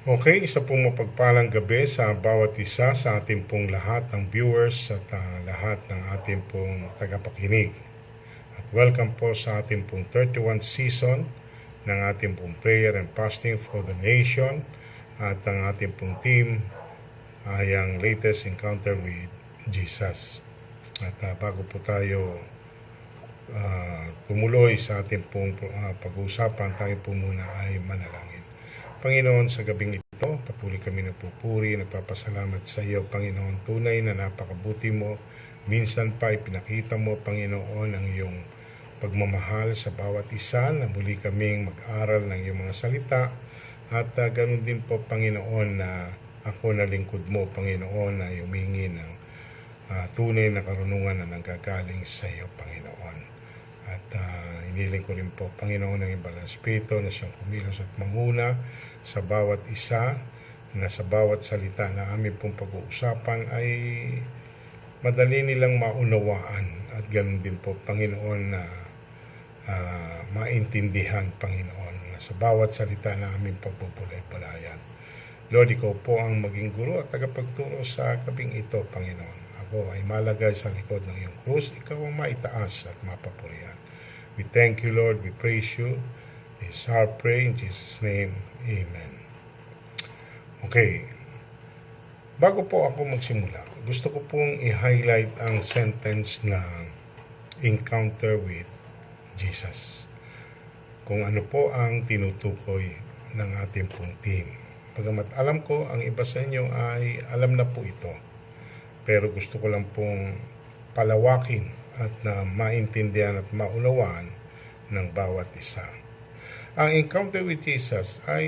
Okay, isa pong mapagpalang gabi sa bawat isa sa ating pong lahat ng viewers at ah, lahat ng ating pong tagapakinig. At welcome po sa ating pong 31 season ng ating pong prayer and fasting for the nation at ang ating pong team ay ang latest encounter with Jesus. At ah, bago po tayo ah, tumuloy sa ating pong ah, pag-uusapan, tayo po muna ay manalangin. Panginoon, sa gabing ito, patuloy kami nagpupuri, nagpapasalamat sa iyo, Panginoon, tunay na napakabuti mo. Minsan pa ipinakita mo, Panginoon, ang iyong pagmamahal sa bawat isa na muli kaming mag-aral ng iyong mga salita. At uh, ganun din po, Panginoon, na ako na lingkod mo, Panginoon, na humingi ng ah, tunay na karunungan na nanggagaling sa iyo, Panginoon. At uh, iniling ko rin po, Panginoon, ng ibang Espiritu na siyang kumilos at manguna sa bawat isa na sa bawat salita na aming pong pag-uusapan ay madali nilang maunawaan at ganun din po, Panginoon, na ah, maintindihan, Panginoon, na sa bawat salita na aming pagbubulay-bulayan. Lord, ikaw po ang maging guro at tagapagturo sa gabing ito, Panginoon. Ako ay malagay sa likod ng iyong krus, ikaw ang maitaas at mapapurihan. We thank you, Lord. We praise you. Is our prayer in Jesus' name. Amen. Okay. Bago po ako magsimula, gusto ko pong i-highlight ang sentence na encounter with Jesus. Kung ano po ang tinutukoy ng ating pong team. Pagamat alam ko, ang iba sa inyo ay alam na po ito. Pero gusto ko lang pong palawakin at na maintindihan at maunawaan ng bawat isa. Ang encounter with Jesus ay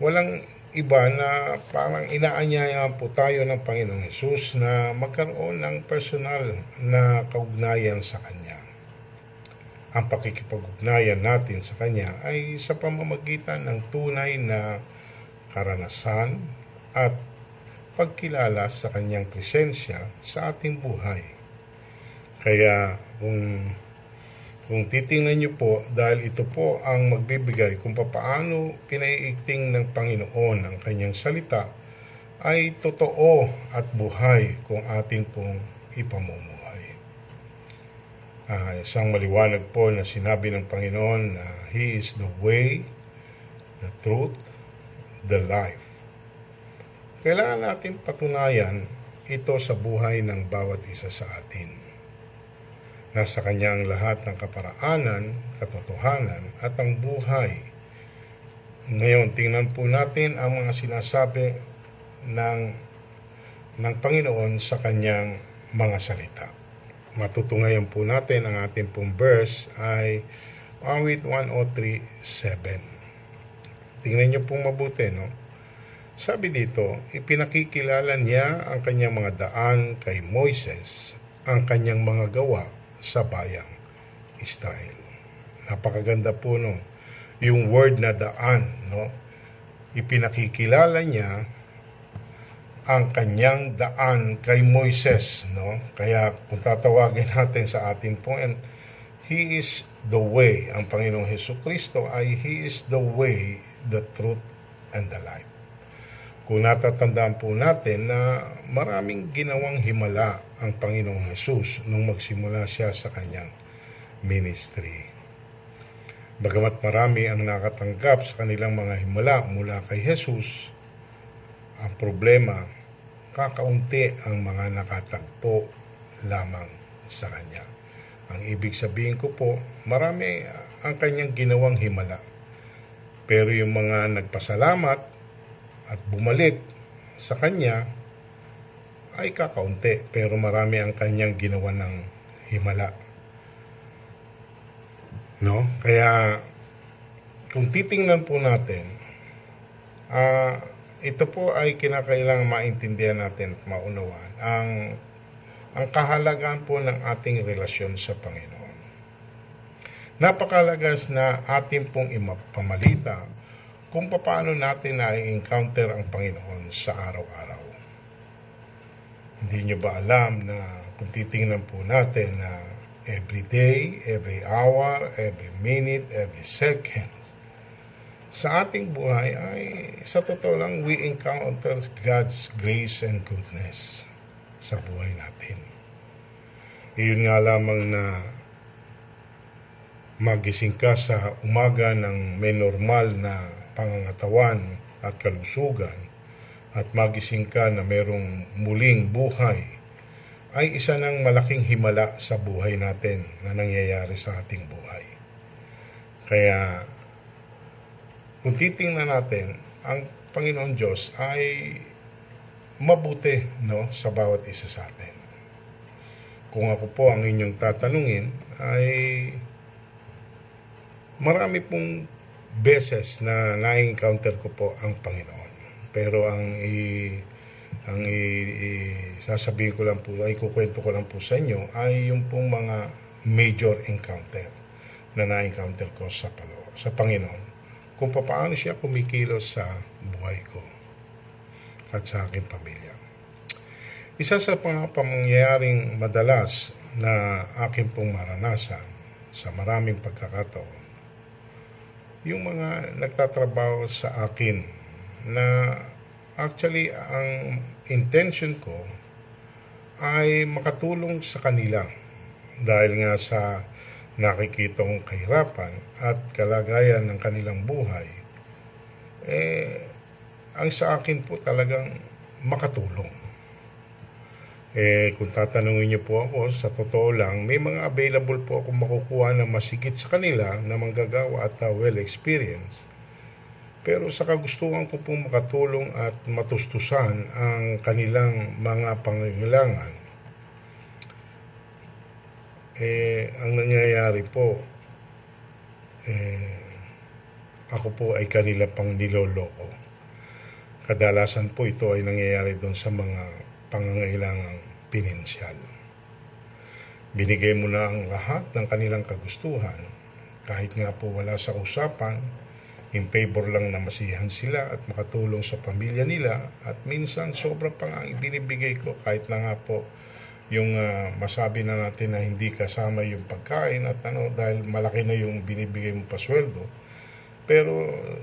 walang iba na parang inaanyayahan po tayo ng Panginoong Yesus na magkaroon ng personal na kaugnayan sa Kanya. Ang pakikipag-ugnayan natin sa Kanya ay sa pamamagitan ng tunay na karanasan at pagkilala sa Kanyang presensya sa ating buhay. Kaya kung kung titingnan niyo po, dahil ito po ang magbibigay kung papaano pinaiigting ng Panginoon ang kanyang salita, ay totoo at buhay kung ating pong ipamumuhay. Ah, isang maliwanag po na sinabi ng Panginoon na He is the way, the truth, the life. Kailangan natin patunayan ito sa buhay ng bawat isa sa atin. Nasa kanya ang lahat ng kaparaanan, katotohanan at ang buhay. Ngayon, tingnan po natin ang mga sinasabi ng, ng Panginoon sa kanyang mga salita. Matutungayan po natin ang ating pong verse ay awit 103.7. Tingnan niyo pong mabuti, no? Sabi dito, ipinakikilala niya ang kanyang mga daan kay Moises, ang kanyang mga gawa sa bayang Israel. Napakaganda po no. Yung word na daan, no? Ipinakikilala niya ang kanyang daan kay Moises, no? Kaya kung tatawagin natin sa atin po, and He is the way. Ang Panginoong Heso Kristo ay He is the way, the truth, and the life. Kung natatandaan po natin na maraming ginawang himala ang Panginoong Hesus nung magsimula siya sa kanyang ministry. Bagamat marami ang nakatanggap sa kanilang mga himala mula kay Jesus, ang problema, kakaunti ang mga nakatagpo lamang sa kanya. Ang ibig sabihin ko po, marami ang kanyang ginawang himala. Pero yung mga nagpasalamat at bumalik sa kanya ay kakaunti pero marami ang kanyang ginawa ng himala. No? Kaya kung titingnan po natin, ah ito po ay kinakailangan maintindihan natin at maunawaan ang ang kahalagaan po ng ating relasyon sa Panginoon. Napakalagas na ating pong imapamalita kung paano natin na-encounter ang Panginoon sa araw-araw. Hindi nyo ba alam na kung titingnan po natin na every day, every hour, every minute, every second, sa ating buhay ay sa totoo lang we encounter God's grace and goodness sa buhay natin. Iyon nga lamang na magising ka sa umaga ng may normal na pangangatawan at kalusugan at magising ka na merong muling buhay ay isa ng malaking himala sa buhay natin na nangyayari sa ating buhay. Kaya kung titingnan natin, ang Panginoon Diyos ay mabuti no, sa bawat isa sa atin. Kung ako po ang inyong tatanungin, ay marami pong beses na na-encounter ko po ang Panginoon. Pero ang i ang i, i, sasabihin ko lang po, ay kukwento ko lang po sa inyo, ay yung pong mga major encounter na na-encounter ko sa, sa Panginoon kung paano siya kumikilos sa buhay ko at sa aking pamilya. Isa sa mga pangyayaring madalas na aking pong maranasan sa maraming pagkakataon, yung mga nagtatrabaho sa akin na actually ang intention ko ay makatulong sa kanila dahil nga sa nakikita kong kahirapan at kalagayan ng kanilang buhay, eh, ang sa akin po talagang makatulong. Eh, kung tatanungin niyo po ako, sa totoo lang, may mga available po akong makukuha na masigit sa kanila na manggagawa at uh, well experience. Pero sa kagustuhan ko pong makatulong at matustusan ang kanilang mga pangangailangan, eh, ang nangyayari po, eh, ako po ay kanila pang niloloko. Kadalasan po ito ay nangyayari doon sa mga pangangailangang pinensyal. Binigay mo na ang lahat ng kanilang kagustuhan, kahit nga po wala sa usapan, in favor lang na masihan sila at makatulong sa pamilya nila at minsan sobra pa nga ang ibinibigay ko kahit na nga po yung uh, masabi na natin na hindi kasama yung pagkain at ano dahil malaki na yung binibigay mo pasweldo. Pero uh,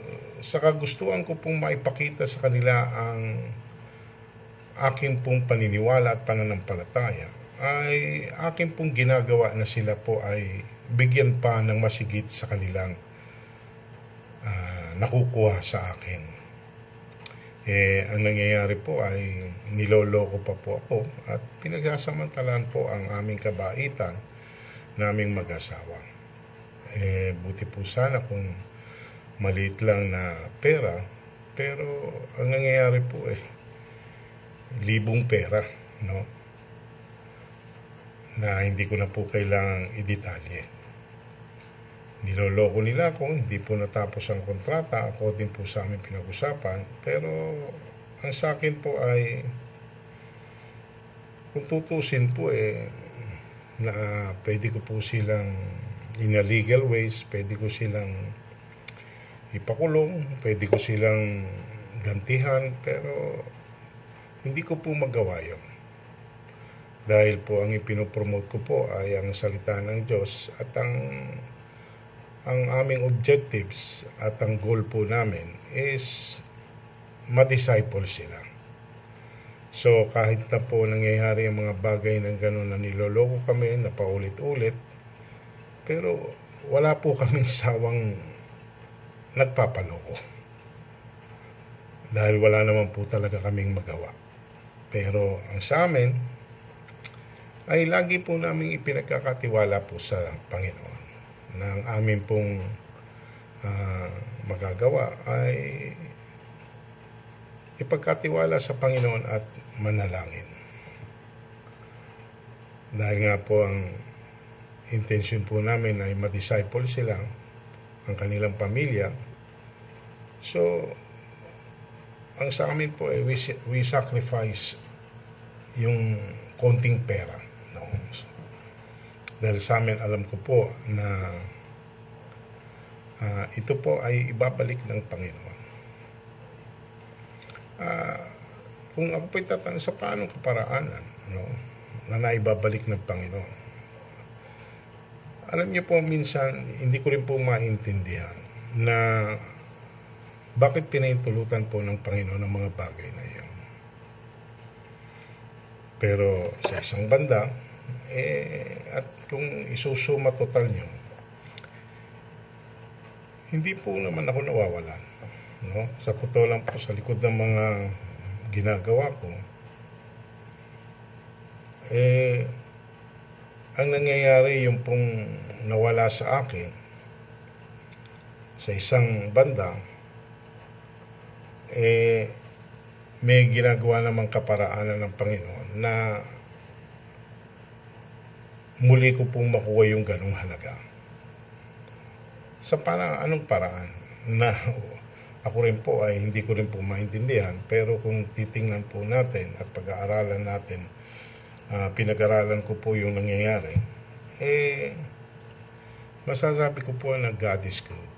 sa kagustuhan ko pong maipakita sa kanila ang aking pong paniniwala at pananampalataya ay aking pong ginagawa na sila po ay bigyan pa ng masigit sa kanilang uh, nakukuha sa akin eh, ang nangyayari po ay niloloko pa po ako at pinagsasamantalaan po ang aming kabaitan naming mag-asawa. Eh, buti po sana kung maliit lang na pera, pero ang nangyayari po eh, libong pera, no? Na hindi ko na po kailangang idetalye niloloko nila ako, hindi po natapos ang kontrata, ako din po sa aming pinag-usapan, pero ang sa akin po ay kung tutusin po eh na pwede ko po silang in a legal ways, pwede ko silang ipakulong, pwede ko silang gantihan, pero hindi ko po magawa yun. Dahil po ang ipinopromote ko po ay ang salita ng Diyos at ang ang aming objectives at ang goal po namin is ma-disciple sila. So kahit na po nangyayari ang mga bagay ng gano'n na niloloko kami na paulit-ulit, pero wala po kaming sawang nagpapaloko. Dahil wala naman po talaga kaming magawa. Pero ang sa amin, ay lagi po namin ipinagkakatiwala po sa Panginoon ng amin pong uh, magagawa ay ipagkatiwala sa Panginoon at manalangin. Dahil nga po ang intention po namin ay ma-disciple sila, ang kanilang pamilya. So, ang sa amin po ay we, we sacrifice yung konting pera. No? So, dahil sa amin alam ko po na uh, ito po ay ibabalik ng Panginoon. Uh, kung ako po'y tatanong sa paanong kaparaanan no, na naibabalik ng Panginoon. Alam niyo po minsan, hindi ko rin po maintindihan na Bakit pinaintulutan po ng Panginoon ang mga bagay na iyon? Pero sa isang banda, eh, at kung isusuma total nyo, hindi po naman ako nawawalan. No? Sa totoo lang po, sa likod ng mga ginagawa ko, eh, ang nangyayari yung pong nawala sa akin sa isang banda, eh, may ginagawa namang kaparaanan ng Panginoon na muli ko pong makuha yung ganong halaga. Sa parang anong paraan? Na ako rin po ay hindi ko rin po maintindihan pero kung titingnan po natin at pag-aaralan natin uh, pinag-aralan ko po yung nangyayari eh masasabi ko po na God is good.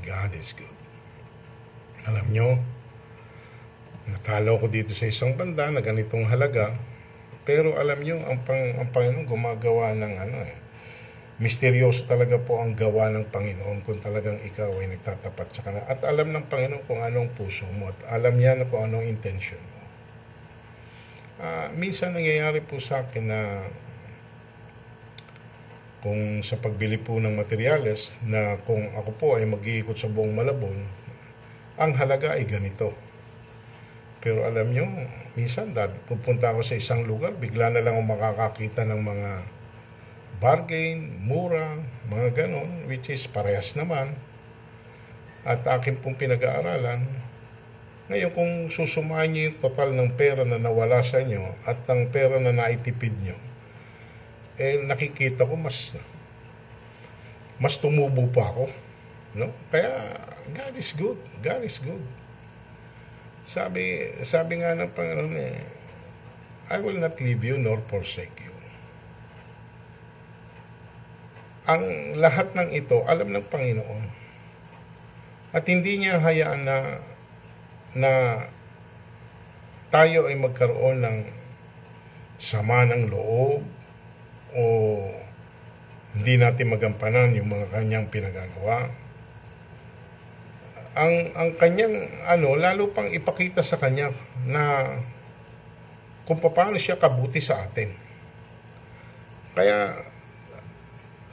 God is good alam nyo natalo ko dito sa isang banda na ganitong halaga pero alam nyo ang, pang, ang Panginoon gumagawa ng ano eh misteryoso talaga po ang gawa ng Panginoon kung talagang ikaw ay nagtatapat sa Kanya. At alam ng Panginoon kung anong puso mo at alam niya na kung anong intention mo. Uh, minsan nangyayari po sa akin na kung sa pagbili po ng materyales na kung ako po ay mag-iikot sa buong Malabon, ang halaga ay ganito. Pero alam nyo, minsan dad, pupunta ako sa isang lugar, bigla na lang ako makakakita ng mga bargain, mura, mga ganon, which is parehas naman. At akin pong pinag-aaralan. Ngayon, kung susumahan niyo yung total ng pera na nawala sa inyo at ang pera na naitipid niyo, eh nakikita ko mas mas tumubo pa ako. No? Kaya God is good. God is good. Sabi, sabi nga ng Panginoon eh, I will not leave you nor forsake you. ang lahat ng ito alam ng Panginoon. At hindi niya hayaan na na tayo ay magkaroon ng sama ng loob o hindi natin magampanan yung mga kanyang pinagagawa. Ang ang kanyang ano lalo pang ipakita sa kanya na kung paano siya kabuti sa atin. Kaya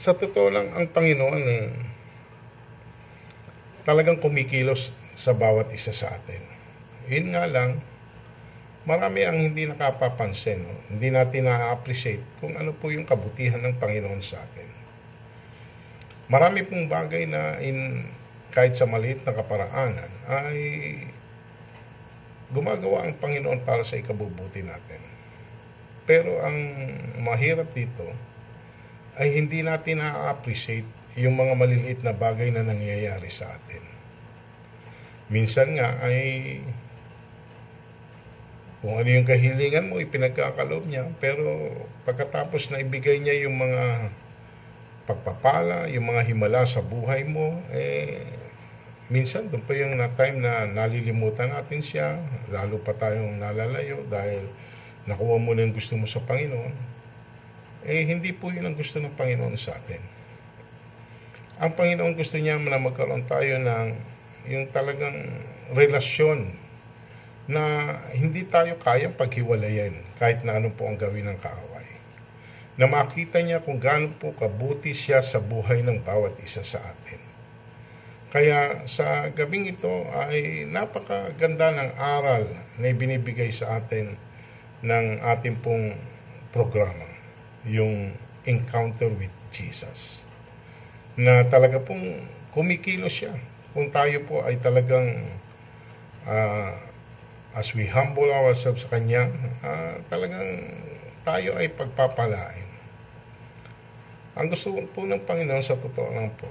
sa totoo lang, ang Panginoon eh, talagang kumikilos sa bawat isa sa atin. Yun nga lang, marami ang hindi nakapapansin. No? Hindi natin na-appreciate kung ano po yung kabutihan ng Panginoon sa atin. Marami pong bagay na in, kahit sa maliit na kaparaanan ay gumagawa ang Panginoon para sa ikabubuti natin. Pero ang mahirap dito, ay hindi natin na-appreciate yung mga maliliit na bagay na nangyayari sa atin. Minsan nga ay kung ano yung kahilingan mo, ipinagkakaloob niya. Pero pagkatapos na ibigay niya yung mga pagpapala, yung mga himala sa buhay mo, eh, minsan doon pa yung na time na nalilimutan natin siya, lalo pa tayong nalalayo dahil nakuha mo na yung gusto mo sa Panginoon eh hindi po yun ang gusto ng Panginoon sa atin. Ang Panginoon gusto niya na magkaroon tayo ng yung talagang relasyon na hindi tayo kayang paghiwalayan kahit na ano po ang gawin ng kaaway. Na makita niya kung gaano po kabuti siya sa buhay ng bawat isa sa atin. Kaya sa gabing ito ay napakaganda ng aral na ibinibigay sa atin ng ating pong programa yung encounter with Jesus. Na talaga pong kumikilos siya. Kung tayo po ay talagang uh, as we humble ourselves sa Kanya, uh, talagang tayo ay pagpapalain. Ang gusto po ng Panginoon sa totoo lang po,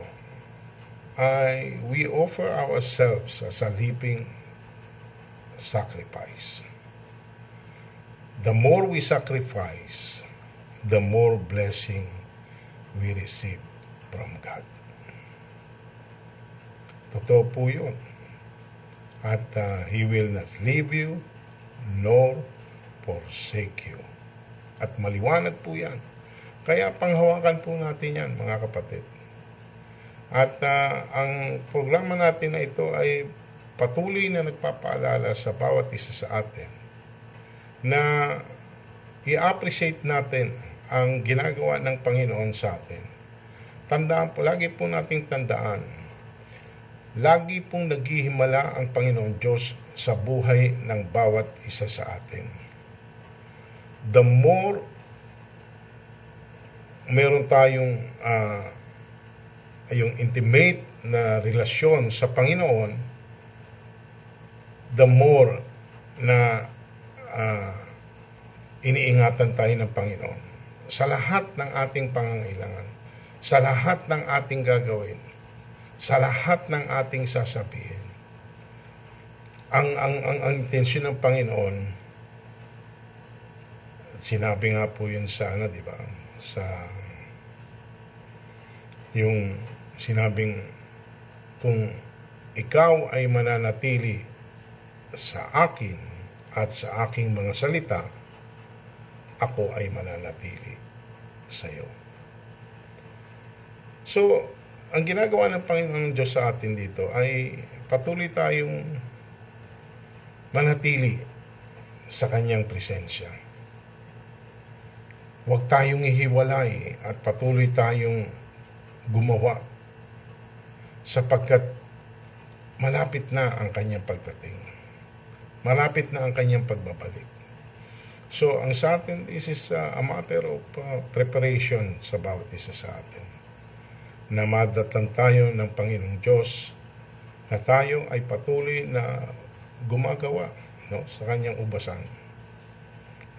ay we offer ourselves as a living sacrifice. The more we sacrifice, the more blessing we receive from God. Totoo po yun. At uh, He will not leave you nor forsake you. At maliwanag po yan. Kaya panghawakan po natin yan, mga kapatid. At uh, ang programa natin na ito ay patuloy na nagpapaalala sa bawat isa sa atin na i-appreciate natin ang ginagawa ng Panginoon sa atin. Tandaan po, lagi po nating tandaan, lagi pong naghihimala ang Panginoon Diyos sa buhay ng bawat isa sa atin. The more meron tayong ah, yung intimate na relasyon sa Panginoon, the more na ah, iniingatan tayo ng Panginoon sa lahat ng ating pangangailangan, sa lahat ng ating gagawin, sa lahat ng ating sasabihin. Ang ang ang, ang intensyon ng Panginoon sinabi nga po yun sa ano, di ba? Sa yung sinabing kung ikaw ay mananatili sa akin at sa aking mga salita, ako ay mananatili sa iyo. So, ang ginagawa ng Panginoon Diyos sa atin dito ay patuloy tayong manatili sa kanyang presensya. Huwag tayong ihiwalay at patuloy tayong gumawa sapagkat malapit na ang kanyang pagdating. Malapit na ang kanyang pagbabalik. So, ang sa atin, this is uh, a matter of uh, preparation sa bawat isa sa atin. Na madatan tayo ng Panginoong Diyos na tayo ay patuloy na gumagawa no, sa kanyang ubasan.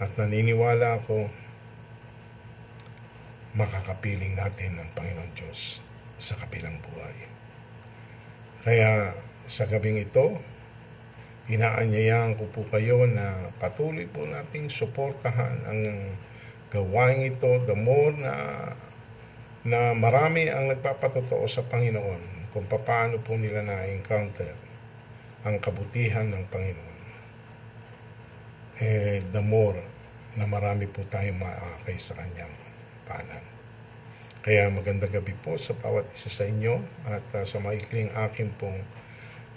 At naniniwala ako makakapiling natin ang Panginoon Diyos sa kapilang buhay. Kaya sa gabing ito, inaanyayahan ko po kayo na patuloy po nating suportahan ang gawain ito the more na na marami ang nagpapatotoo sa Panginoon kung paano po nila na-encounter ang kabutihan ng Panginoon. Eh, the more na marami po tayong maakay sa Kanyang panan. Kaya magandang gabi po sa bawat isa sa inyo at uh, sa maikling akin pong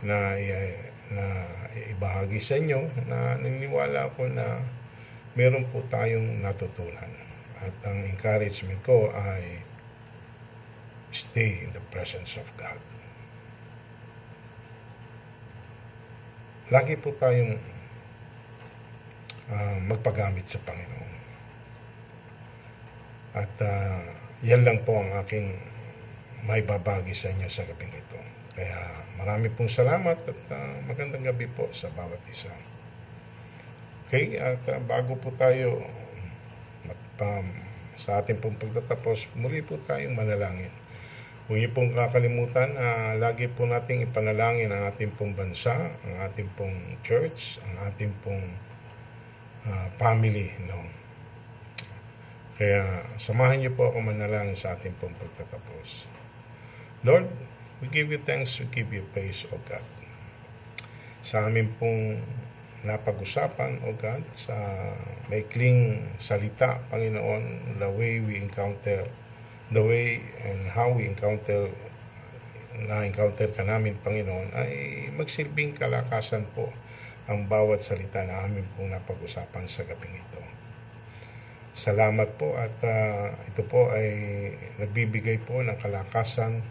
na, na ibahagi sa inyo na naniniwala ako na meron po tayong natutunan. At ang encouragement ko ay stay in the presence of God. Lagi po tayong ah, magpagamit sa Panginoon. At ah, yan lang po ang aking may babagi sa inyo sa gabing ito. Kaya marami pong salamat at ah, magandang gabi po sa bawat isa. Okay, at ah, bago po tayo magpam, sa ating pong pagtatapos, muli po tayong manalangin. Huwag niyo pong kakalimutan, ah, lagi po nating ipanalangin ang ating pong bansa, ang ating pong church, ang ating pong ah, family. No? Kaya samahan niyo po ako manalangin sa ating pong pagtatapos. Lord, we give you thanks, we give you praise, O God. Sa amin pong napag-usapan, O God, sa maikling salita, Panginoon, the way we encounter, the way and how we encounter, na-encounter ka namin, Panginoon, ay magsilbing kalakasan po ang bawat salita na amin pong napag-usapan sa gabing ito. Salamat po at ah, ito po ay nagbibigay po ng kalakasan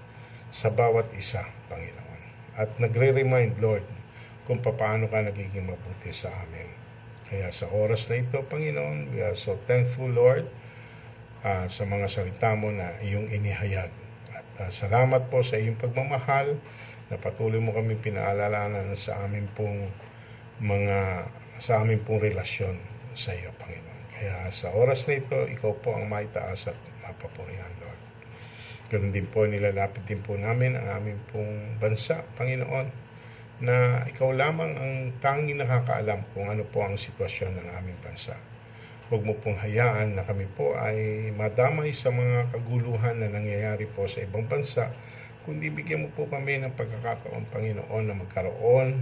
sa bawat isa, Panginoon. At nagre-remind, Lord, kung paano ka nagiging mabuti sa amin. Kaya sa oras na ito, Panginoon, we are so thankful, Lord, ah, sa mga salita mo na iyong inihayag. At ah, salamat po sa iyong pagmamahal na patuloy mo kami pinaalalanan sa amin pong mga sa amin pong relasyon sa iyo, Panginoon. Kaya sa oras na ito, ikaw po ang maitaas at mapapurihan, Lord. Ganun din po, nilalapit din po namin ang aming pong bansa, Panginoon, na ikaw lamang ang tanging nakakaalam kung ano po ang sitwasyon ng aming bansa. Huwag mo pong hayaan na kami po ay madamay sa mga kaguluhan na nangyayari po sa ibang bansa, kundi bigyan mo po kami ng pagkakataon, Panginoon, na magkaroon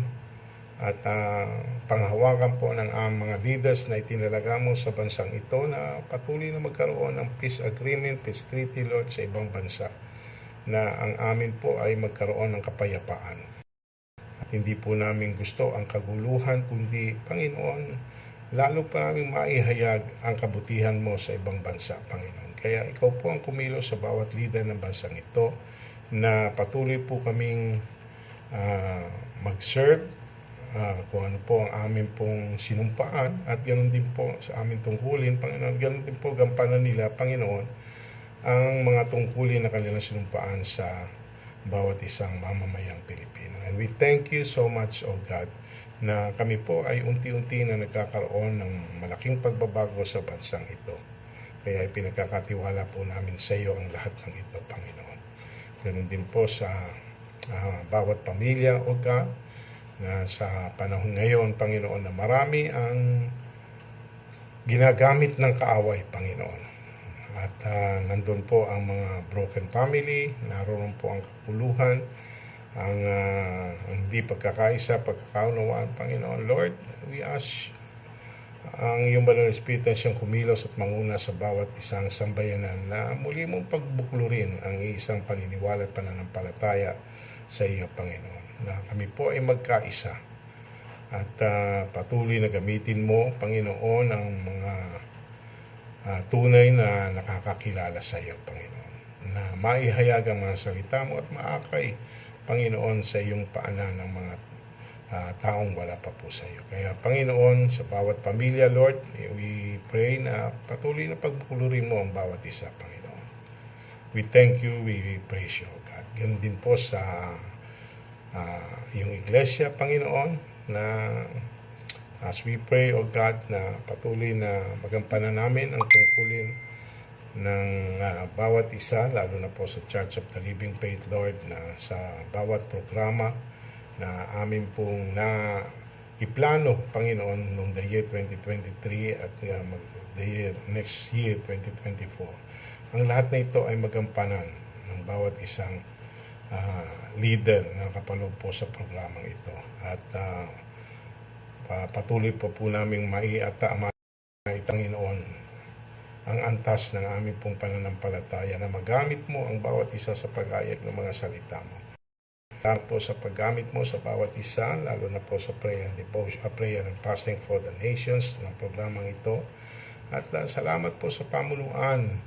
at ah, panghawakan po ng ang mga leaders na itinalaga mo sa bansang ito na patuloy na magkaroon ng peace agreement, peace treaty, Lord, sa ibang bansa na ang amin po ay magkaroon ng kapayapaan. At Hindi po namin gusto ang kaguluhan, kundi, Panginoon, lalo pa namin maihayag ang kabutihan mo sa ibang bansa, Panginoon. Kaya ikaw po ang kumilos sa bawat leader ng bansang ito na patuloy po kaming ah, mag-serve ah, kung ano po ang amin pong sinumpaan at ganoon din po sa amin tungkulin, Panginoon. Ganoon din po gampanan nila, Panginoon, ang mga tungkulin na kanilang sinumpaan sa bawat isang mamamayang Pilipino. And we thank you so much, O God, na kami po ay unti-unti na nagkakaroon ng malaking pagbabago sa bansang ito. Kaya pinagkakatiwala po namin sa iyo ang lahat ng ito, Panginoon. Ganun din po sa ah, bawat pamilya, O God, na sa panahon ngayon, Panginoon, na marami ang ginagamit ng kaaway, Panginoon. At ah, nandun po ang mga broken family, naroon po ang kapuluhan, ang, ah, ang hindi pagkakaisa, pagkakaunawaan, Panginoon. Lord, we ask ang iyong banal na Espiritu na siyang kumilos at manguna sa bawat isang sambayanan na muli mong pagbuklurin ang isang paniniwala at pananampalataya sa iyo, Panginoon. Na kami po ay magkaisa at ah, patuloy na gamitin mo, Panginoon, ang mga ah, tunay na nakakakilala sa iyo, Panginoon. Na maihayag ang mga salita mo at maakay, Panginoon, sa iyong paanan ng mga ah, taong wala pa po sa iyo. Kaya, Panginoon, sa bawat pamilya, Lord, we pray na patuloy na pagbukulurin mo ang bawat isa, Panginoon. We thank you, we praise you, God. Ganun din po sa ah, yung iglesia, Panginoon, na as we pray, O God, na patuloy na magampanan namin ang tungkulin ng ah, bawat isa, lalo na po sa Church of the Living Faith, Lord, na sa bawat programa na amin pong na iplano, Panginoon, noong the year 2023 at uh, mag, the year, next year, 2024. Ang lahat na ito ay magampanan ng bawat isang ah, leader na nakapaloob po sa programang ito. At pa- patuloy po po namin maiata Panginoon ang antas ng aming pong pananampalataya na magamit mo ang bawat isa sa pag-ayag ng mga salita mo. Salamat po sa paggamit mo sa bawat isa, lalo na po sa prayer and devotion, uh, prayer and fasting for the nations ng programang ito. At uh, salamat po sa pamunuan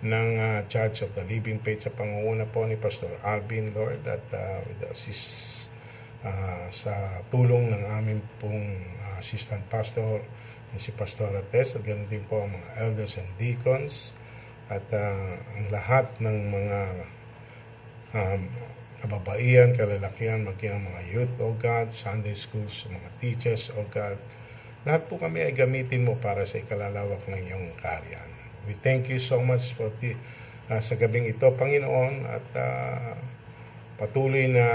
ng uh, Church of the Living Faith sa pangunguna po ni Pastor Alvin, Lord, at uh, with assist, uh, sa tulong ng aming pong uh, assistant pastor, si Pastor Ates, at ganoon din po ang mga elders and deacons, at uh, ang lahat ng mga um, kababaihan, kalalakihan, maging mga youth, O God, Sunday schools, mga teachers, O God. Lahat po kami ay gamitin mo para sa ikalalawak ng iyong karyan. We thank you so much for the, ah, sa gabing ito, Panginoon, at ah, patuloy na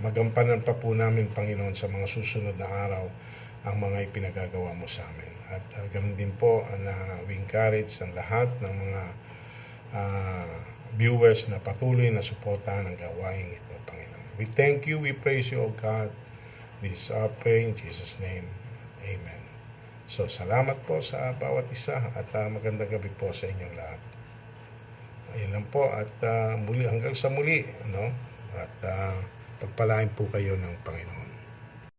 magampanan pa po namin, Panginoon, sa mga susunod na araw ang mga ipinagagawa mo sa amin. At uh, ganun din po ah, na we encourage ang lahat ng mga ah, viewers na patuloy na suportahan ang gawain ito, Panginoon. We thank you, we praise you, O God. This is our prayer in Jesus' name. Amen. So, salamat po sa bawat isa at ah, magandang gabi po sa inyong lahat. Ayun lang po at ah, muli hanggang sa muli, ano? At ah, pagpalain po kayo ng Panginoon.